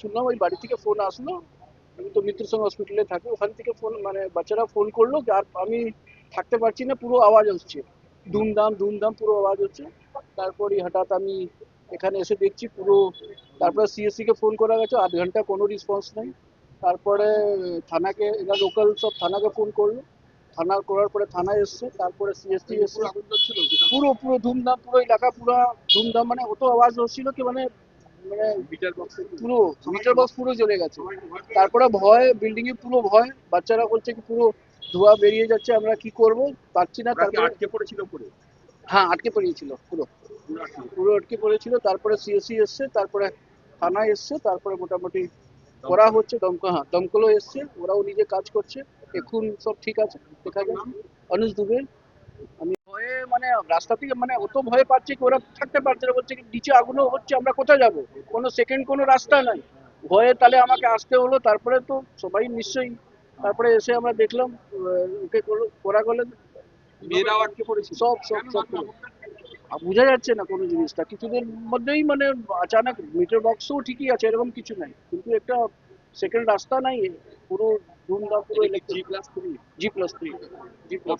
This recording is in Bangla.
শুনলাম ওই বাড়ি থেকে ফোন আসলো। আমি তো মৃত্যুসঙ্গ হসপিটালে থাকি ওখান থেকে ফোন মানে বাচ্চারা ফোন করল আর আমি থাকতে পারছি না পুরো আওয়াজ হচ্ছে। ধুমধাম ধুমধাম পুরো আওয়াজ হচ্ছে। তারপরে হঠাৎ আমি এখানে এসে দেখছি পুরো তারপরে সিএসসি কে ফোন করা গেছে আধ ঘণ্টা কোনো রেসপন্স নেই। তারপরে থানাকে এরা লোকাল সব থানাকে ফোন করল। থানা করার পরে থানা এসছে তারপরে সিএসসি এসছে। পুরো পুরো ধুমধাম পুরো এলাকা পুরো ধুমধাম মানে অত আওয়াজ হচ্ছিল কি মানে মানে পুরো মিটার বক্স পুরো জ্বলে গেছে। তারপরে ভয় বিল্ডিং এ পুরো ভয়। বাচ্চারা বলছে কি পুরো ধোঁয়া বেরিয়ে যাচ্ছে আমরা কি করব? পারছি না তারপরে আটকে পড়েছিল উপরে? হ্যাঁ আটকে পড়িয়েছিল পুরো। পুরো আটকে। পড়েছিল তারপরে সিএসসি এসছে তারপরে থানা এসছে তারপরে মোটামুটি করা হচ্ছে দমকা হ্যাঁ দমকলও এসছে ওরাও নিজে কাজ করছে এখন সব ঠিক আছে দেখা যাক। অনুজ দুবে। আমি মানে রাস্তা থেকে মানে অত ভয় পাচ্ছে কি ওরা থাকতে পারছে না বলছে কি নিচে আগুনও হচ্ছে আমরা কোথায় যাব? কোনো সেকেন্ড কোনো রাস্তা নাই। ভয়ে তাহলে আমাকে আসতে হলো তারপরে তো সবাই নিশ্চয়ই তারপরে এসে আমরা দেখলাম ওকে করা গেলে মেয়েরাও আটকে পড়েছিল সব সব সব আর বোঝা যাচ্ছে না কোনো জিনিসটা কিছুদের মধ্যেই মানে আচানক মিটার বক্সও ঠিকই আছে এরকম কিছু নাই। কিন্তু একটা সেকেন্ড রাস্তা নাই পুরো ধুমধাম পুরো G plus three G plus three G plus